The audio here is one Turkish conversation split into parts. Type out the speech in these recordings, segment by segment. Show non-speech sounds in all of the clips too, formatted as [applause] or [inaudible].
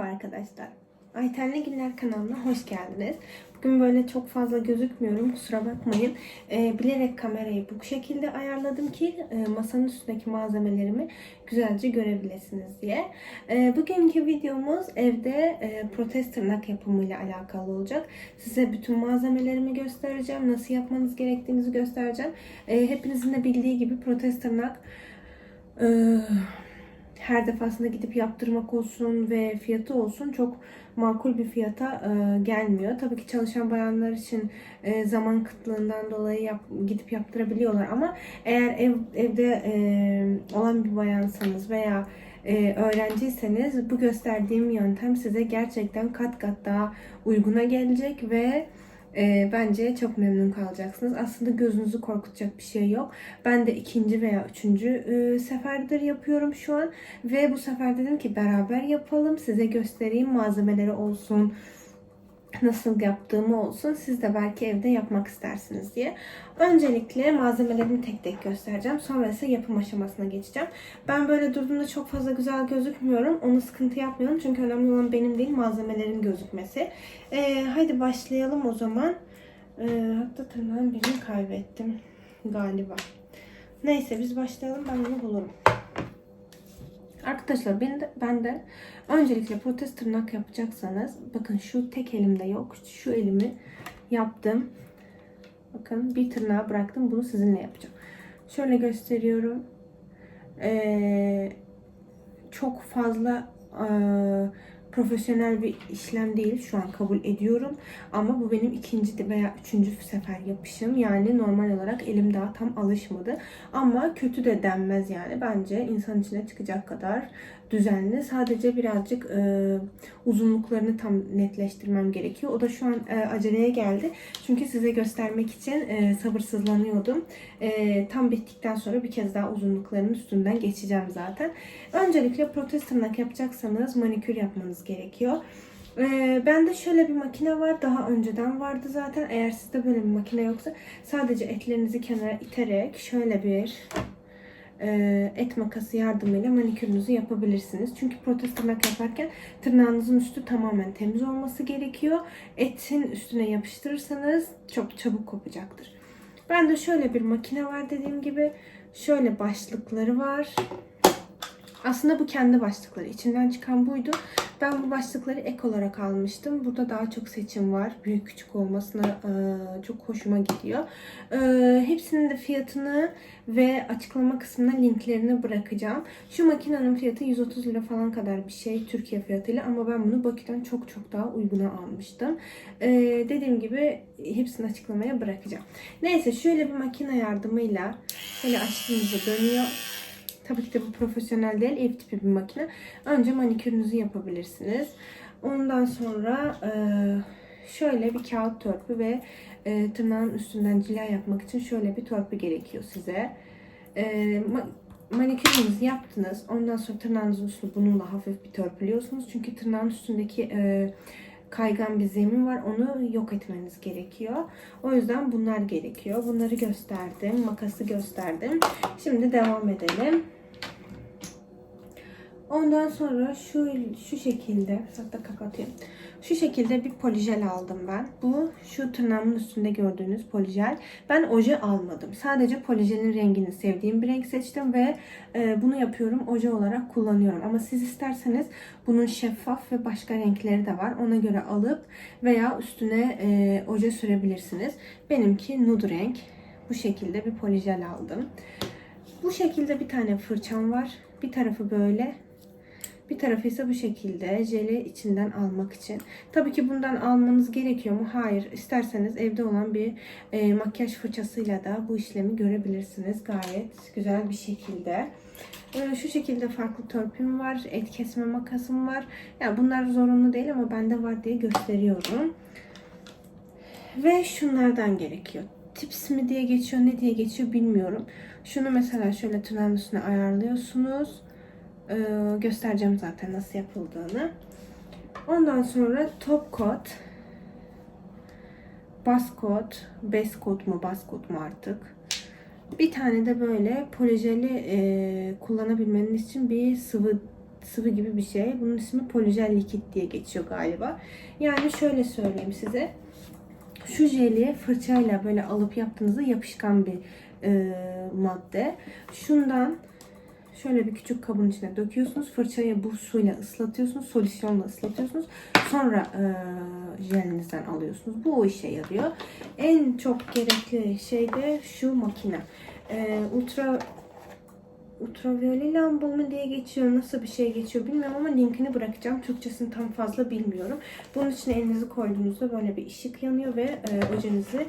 Merhaba arkadaşlar. Aytenli Günler kanalına hoş geldiniz. Bugün böyle çok fazla gözükmüyorum kusura bakmayın. Ee, bilerek kamerayı bu şekilde ayarladım ki e, masanın üstündeki malzemelerimi güzelce görebilirsiniz diye. Ee, bugünkü videomuz evde e, protez tırnak yapımıyla alakalı olacak. Size bütün malzemelerimi göstereceğim. Nasıl yapmanız gerektiğinizi göstereceğim. Ee, hepinizin de bildiği gibi protez tırnak... e, her defasında gidip yaptırmak olsun ve fiyatı olsun çok makul bir fiyata e, gelmiyor. Tabii ki çalışan bayanlar için e, zaman kıtlığından dolayı yap, gidip yaptırabiliyorlar ama eğer ev, evde e, olan bir bayansanız veya e, öğrenciyseniz bu gösterdiğim yöntem size gerçekten kat kat daha uyguna gelecek ve e, bence çok memnun kalacaksınız. Aslında gözünüzü korkutacak bir şey yok. Ben de ikinci veya üçüncü e, seferdir yapıyorum şu an. Ve bu sefer dedim ki beraber yapalım. Size göstereyim malzemeleri olsun. Nasıl yaptığımı olsun. Siz de belki evde yapmak istersiniz diye. Öncelikle malzemelerimi tek tek göstereceğim. Sonra ise yapım aşamasına geçeceğim. Ben böyle durduğumda çok fazla güzel gözükmüyorum. Onu sıkıntı yapmıyorum. Çünkü önemli olan benim değil malzemelerin gözükmesi. Ee, hadi başlayalım o zaman. Ee, hatta tırnağın birini kaybettim galiba. Neyse biz başlayalım ben onu bulurum. Arkadaşlar ben de, ben de öncelikle protez tırnak yapacaksanız bakın şu tek elimde yok. Şu elimi yaptım. Bakın bir tırnağı bıraktım. Bunu sizinle yapacağım. Şöyle gösteriyorum. Ee, çok fazla e, profesyonel bir işlem değil. Şu an kabul ediyorum. Ama bu benim ikinci veya üçüncü sefer yapışım. Yani normal olarak elim daha tam alışmadı. Ama kötü de denmez yani. Bence insan içine çıkacak kadar düzenli. Sadece birazcık e, uzunluklarını tam netleştirmem gerekiyor. O da şu an e, aceleye geldi. Çünkü size göstermek için e, sabırsızlanıyordum. E, tam bittikten sonra bir kez daha uzunluklarının üstünden geçeceğim zaten. Öncelikle protez tırnak yapacaksanız manikür yapmanız gerekiyor. Ee, bende şöyle bir makine var. Daha önceden vardı zaten. Eğer sizde böyle bir makine yoksa sadece etlerinizi kenara iterek şöyle bir et makası yardımıyla manikürünüzü yapabilirsiniz. Çünkü protez tırnak yaparken tırnağınızın üstü tamamen temiz olması gerekiyor. Etin üstüne yapıştırırsanız çok çabuk kopacaktır. Bende şöyle bir makine var dediğim gibi. Şöyle başlıkları var. Aslında bu kendi başlıkları. İçinden çıkan buydu. Ben bu başlıkları ek olarak almıştım. Burada daha çok seçim var. Büyük küçük olmasına e, çok hoşuma gidiyor. E, hepsinin de fiyatını ve açıklama kısmına linklerini bırakacağım. Şu makinenin fiyatı 130 lira falan kadar bir şey Türkiye fiyatıyla ama ben bunu Bakü'den çok çok daha uyguna almıştım. E, dediğim gibi hepsini açıklamaya bırakacağım. Neyse şöyle bir makine yardımıyla şöyle açtığınızda dönüyor. Tabii ki de bu profesyonel değil, ev tipi bir makine. Önce manikürünüzü yapabilirsiniz. Ondan sonra e, şöyle bir kağıt törpü ve e, tırnağın üstünden cila yapmak için şöyle bir törpü gerekiyor size. E, ma- manikürünüzü yaptınız. Ondan sonra tırnağınızın üstünü bununla hafif bir törpülüyorsunuz. Çünkü tırnağın üstündeki kaygan bir zemin var. Onu yok etmeniz gerekiyor. O yüzden bunlar gerekiyor. Bunları gösterdim. Makası gösterdim. Şimdi devam edelim. Ondan sonra şu şu şekilde hatta kapatayım. Şu şekilde bir polijel aldım ben. Bu şu tırnağımın üstünde gördüğünüz polijel. Ben oje almadım. Sadece polijelin rengini sevdiğim bir renk seçtim ve e, bunu yapıyorum oje olarak kullanıyorum. Ama siz isterseniz bunun şeffaf ve başka renkleri de var. Ona göre alıp veya üstüne e, oje sürebilirsiniz. Benimki nude renk. Bu şekilde bir polijel aldım. Bu şekilde bir tane fırçam var. Bir tarafı böyle, bir tarafı ise bu şekilde jeli içinden almak için. Tabii ki bundan almanız gerekiyor mu? Hayır. İsterseniz evde olan bir e, makyaj fırçasıyla da bu işlemi görebilirsiniz. Gayet güzel bir şekilde. E, şu şekilde farklı törpüm var. Et kesme makasım var. Yani bunlar zorunlu değil ama bende var diye gösteriyorum. Ve şunlardan gerekiyor. Tips mi diye geçiyor, ne diye geçiyor bilmiyorum. Şunu mesela şöyle tırnağın üstüne ayarlıyorsunuz. Ee, göstereceğim zaten nasıl yapıldığını. Ondan sonra top coat, bas coat, base coat mu bas coat mu artık. Bir tane de böyle polijeli e, kullanabilmeniz için bir sıvı sıvı gibi bir şey. Bunun ismi polijel likit diye geçiyor galiba. Yani şöyle söyleyeyim size. Şu jeli fırçayla böyle alıp yaptığınızda yapışkan bir e, madde. Şundan şöyle bir küçük kabın içine döküyorsunuz. Fırçayı bu suyla ıslatıyorsunuz. Solüsyonla ıslatıyorsunuz. Sonra e, jelinizden alıyorsunuz. Bu o işe yarıyor. En çok gerekli şey de şu makine. E, ultra ultraviyole lamba mı diye geçiyor. Nasıl bir şey geçiyor bilmiyorum ama linkini bırakacağım. Türkçesini tam fazla bilmiyorum. Bunun içine elinizi koyduğunuzda böyle bir ışık yanıyor ve e, ojenizi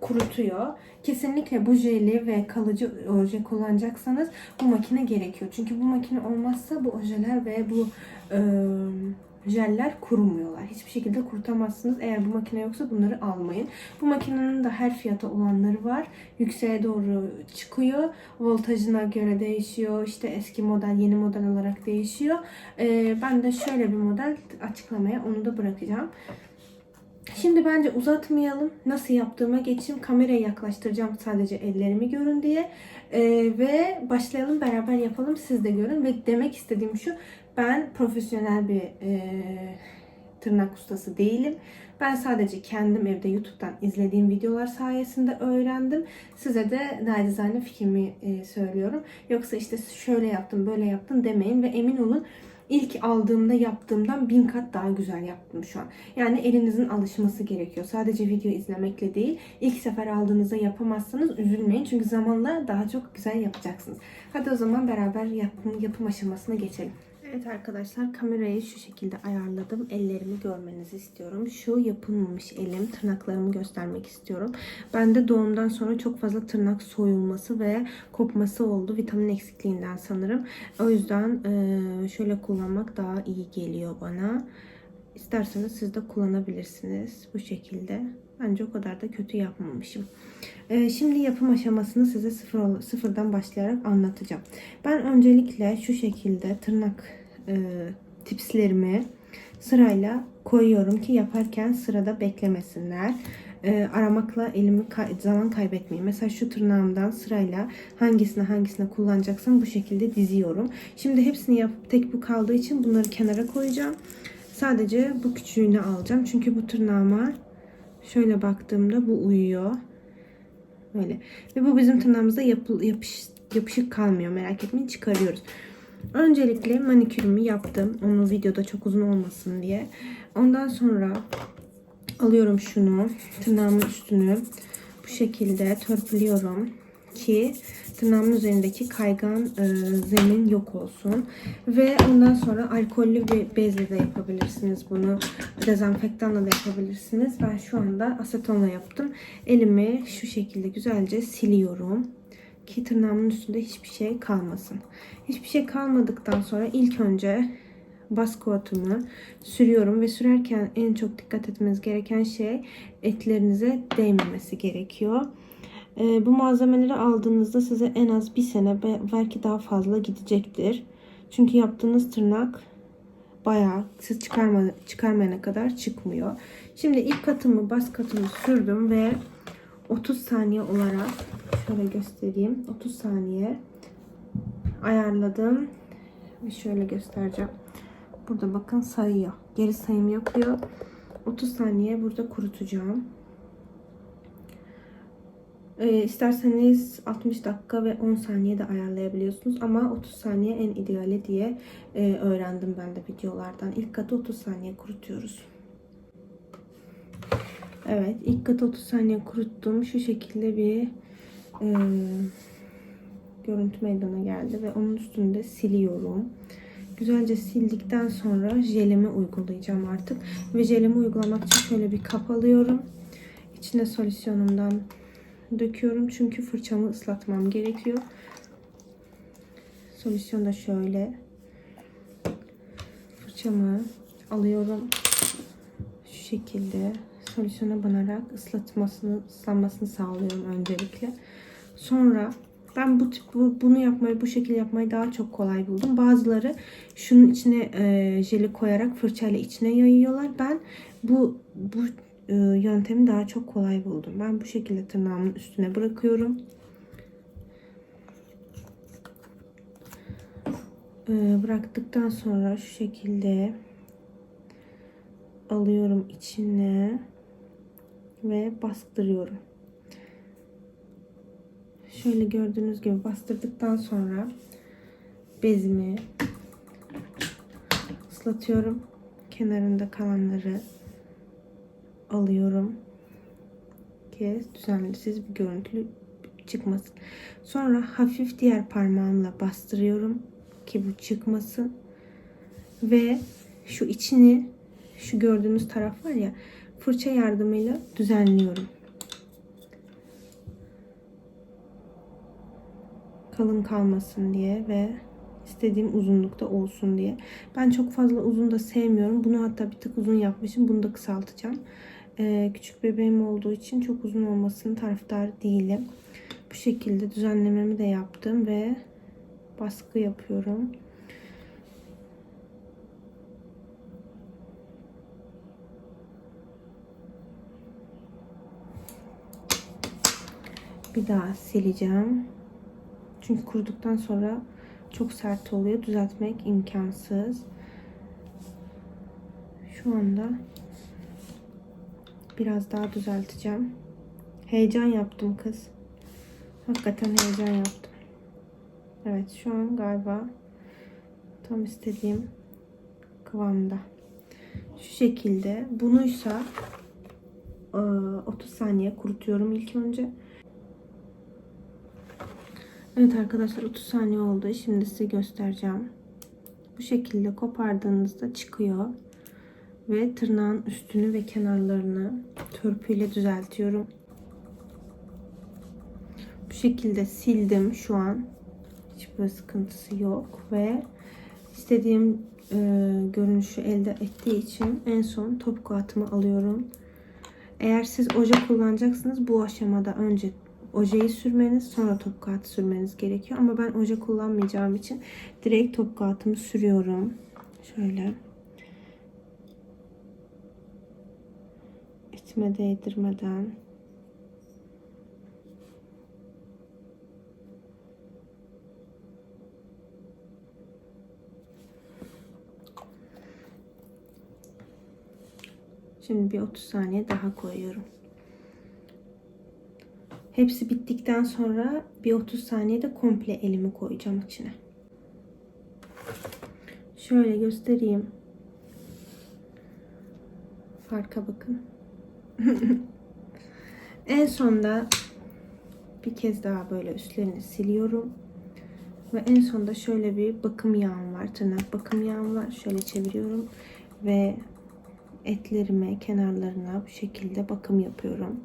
kurutuyor. Kesinlikle bu jeli ve kalıcı oje kullanacaksanız bu makine gerekiyor. Çünkü bu makine olmazsa bu ojeler ve bu e, jeller kurumuyorlar. Hiçbir şekilde kurutamazsınız. Eğer bu makine yoksa bunları almayın. Bu makinenin de her fiyata olanları var. Yükseğe doğru çıkıyor. Voltajına göre değişiyor. İşte eski model, yeni model olarak değişiyor. E, ben de şöyle bir model açıklamaya onu da bırakacağım. Şimdi bence uzatmayalım. Nasıl yaptığıma geçeyim. Kameraya yaklaştıracağım sadece ellerimi görün diye. Ee, ve başlayalım beraber yapalım. Siz de görün. Ve demek istediğim şu. Ben profesyonel bir e, tırnak ustası değilim. Ben sadece kendim evde YouTube'dan izlediğim videolar sayesinde öğrendim. Size de narizane fikrimi e, söylüyorum. Yoksa işte şöyle yaptım, böyle yaptım demeyin ve emin olun ilk aldığımda yaptığımdan bin kat daha güzel yaptım şu an. Yani elinizin alışması gerekiyor. Sadece video izlemekle değil. İlk sefer aldığınızda yapamazsanız üzülmeyin. Çünkü zamanla daha çok güzel yapacaksınız. Hadi o zaman beraber yapım, yapım aşamasına geçelim. Evet arkadaşlar kamerayı şu şekilde ayarladım. Ellerimi görmenizi istiyorum. Şu yapılmamış elim. Tırnaklarımı göstermek istiyorum. Bende doğumdan sonra çok fazla tırnak soyulması ve kopması oldu. Vitamin eksikliğinden sanırım. O yüzden e, şöyle kullanmak daha iyi geliyor bana. İsterseniz siz de kullanabilirsiniz bu şekilde. Bence o kadar da kötü yapmamışım. Ee, şimdi yapım aşamasını size sıfır, sıfırdan başlayarak anlatacağım. Ben öncelikle şu şekilde tırnak e, tipslerimi sırayla koyuyorum ki yaparken sırada beklemesinler. E, aramakla elimi kay- zaman kaybetmeyeyim. Mesela şu tırnağımdan sırayla hangisine hangisine kullanacaksam bu şekilde diziyorum. Şimdi hepsini yapıp tek bu kaldığı için bunları kenara koyacağım. Sadece bu küçüğünü alacağım. Çünkü bu tırnağıma şöyle baktığımda bu uyuyor. Böyle. Ve bu bizim tırnağımızda yapı, yapış, yapışık kalmıyor. Merak etmeyin çıkarıyoruz. Öncelikle manikürümü yaptım. Onu videoda çok uzun olmasın diye. Ondan sonra alıyorum şunu. Tırnağımın üstünü bu şekilde törpülüyorum ki tırnağımın üzerindeki kaygan e, zemin yok olsun. Ve ondan sonra alkollü bir bezle de yapabilirsiniz bunu. Dezenfektanla da yapabilirsiniz. Ben şu anda asetonla yaptım. Elimi şu şekilde güzelce siliyorum. Ki tırnağımın üstünde hiçbir şey kalmasın. Hiçbir şey kalmadıktan sonra ilk önce baskıotumu sürüyorum ve sürerken en çok dikkat etmeniz gereken şey etlerinize değmemesi gerekiyor. Ee, bu malzemeleri aldığınızda size en az bir sene be- belki daha fazla gidecektir. Çünkü yaptığınız tırnak bayağı siz çıkarma, çıkarmayana kadar çıkmıyor. Şimdi ilk katımı bas katımı sürdüm ve 30 saniye olarak şöyle göstereyim. 30 saniye ayarladım. Ve şöyle göstereceğim. Burada bakın sayıyor. Geri sayım yapıyor. 30 saniye burada kurutacağım. Ee, isterseniz 60 dakika ve 10 saniye de ayarlayabiliyorsunuz. Ama 30 saniye en ideali diye e, öğrendim ben de videolardan. İlk katı 30 saniye kurutuyoruz. Evet ilk katı 30 saniye kuruttum. Şu şekilde bir e, görüntü meydana geldi ve onun üstünde siliyorum. Güzelce sildikten sonra jelimi uygulayacağım artık. Ve jelimi uygulamak için şöyle bir kap alıyorum. İçine solüsyonumdan döküyorum. Çünkü fırçamı ıslatmam gerekiyor. Solüsyon da şöyle. Fırçamı alıyorum. Şu şekilde solüsyona banarak ıslatmasını, ıslanmasını sağlıyorum öncelikle. Sonra ben bu tip bu, bunu yapmayı bu şekilde yapmayı daha çok kolay buldum. Bazıları şunun içine e, jeli koyarak fırçayla içine yayıyorlar. Ben bu bu e, yöntemi daha çok kolay buldum. Ben bu şekilde tırnağımın üstüne bırakıyorum. e, bıraktıktan sonra şu şekilde alıyorum içine ve bastırıyorum. Şöyle gördüğünüz gibi bastırdıktan sonra bezimi ıslatıyorum. Kenarında kalanları alıyorum ki düzenlisiz bir görüntü çıkmasın. Sonra hafif diğer parmağımla bastırıyorum ki bu çıkmasın. Ve şu içini şu gördüğünüz taraf var ya fırça yardımıyla düzenliyorum. Kalın kalmasın diye ve istediğim uzunlukta olsun diye. Ben çok fazla uzun da sevmiyorum. Bunu hatta bir tık uzun yapmışım. Bunu da kısaltacağım. Ee, küçük bebeğim olduğu için çok uzun olmasının taraftarı değilim. Bu şekilde düzenlememi de yaptım ve baskı yapıyorum. Bir daha sileceğim. Çünkü kuruduktan sonra çok sert oluyor. Düzeltmek imkansız. Şu anda biraz daha düzelteceğim. Heyecan yaptım kız. Hakikaten heyecan yaptım. Evet şu an galiba tam istediğim kıvamda. Şu şekilde. Bunuysa 30 saniye kurutuyorum ilk önce. Evet arkadaşlar 30 saniye oldu. Şimdi size göstereceğim. Bu şekilde kopardığınızda çıkıyor. Ve tırnağın üstünü ve kenarlarını törpüyle düzeltiyorum. Bu şekilde sildim şu an. Hiçbir sıkıntısı yok ve istediğim e, görünüşü elde ettiği için en son topuk atımı alıyorum. Eğer siz oje kullanacaksınız bu aşamada önce ojeyi sürmeniz sonra top kağıtı sürmeniz gerekiyor. Ama ben oje kullanmayacağım için direkt top kağıtımı sürüyorum. Şöyle. İçime değdirmeden. Şimdi bir 30 saniye daha koyuyorum. Hepsi bittikten sonra bir 30 saniyede komple elimi koyacağım içine. Şöyle göstereyim. Farka bakın. [laughs] en sonda bir kez daha böyle üstlerini siliyorum. Ve en sonda şöyle bir bakım yağım var. Tırnak bakım yağım var. Şöyle çeviriyorum. Ve etlerime, kenarlarına bu şekilde bakım yapıyorum.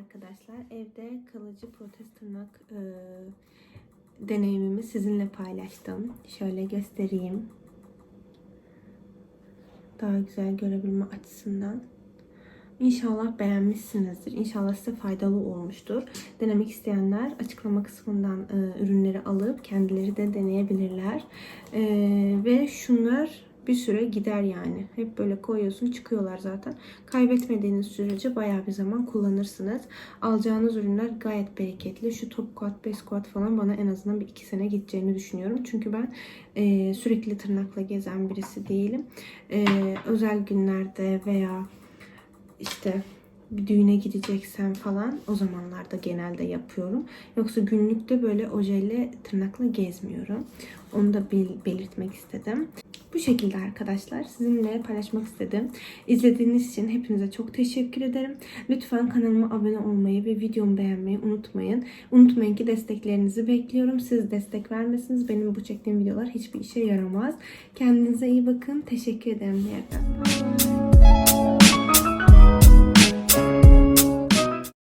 Arkadaşlar evde kalıcı protez tırnak e, deneyimimi sizinle paylaştım. Şöyle göstereyim. Daha güzel görebilme açısından. İnşallah beğenmişsinizdir. İnşallah size faydalı olmuştur. Denemek isteyenler açıklama kısmından e, ürünleri alıp kendileri de deneyebilirler. E, ve şunlar bir süre gider yani. Hep böyle koyuyorsun çıkıyorlar zaten. Kaybetmediğiniz sürece bayağı bir zaman kullanırsınız. Alacağınız ürünler gayet bereketli. Şu top quat, base quat falan bana en azından bir iki sene gideceğini düşünüyorum. Çünkü ben e, sürekli tırnakla gezen birisi değilim. E, özel günlerde veya işte bir düğüne gideceksem falan o zamanlarda genelde yapıyorum. Yoksa günlükte böyle ojeyle tırnakla gezmiyorum. Onu da belirtmek istedim. Bu şekilde arkadaşlar sizinle paylaşmak istedim. İzlediğiniz için hepinize çok teşekkür ederim. Lütfen kanalıma abone olmayı ve videomu beğenmeyi unutmayın. Unutmayın ki desteklerinizi bekliyorum. Siz destek vermesiniz benim bu çektiğim videolar hiçbir işe yaramaz. Kendinize iyi bakın. Teşekkür ederim diyerekten.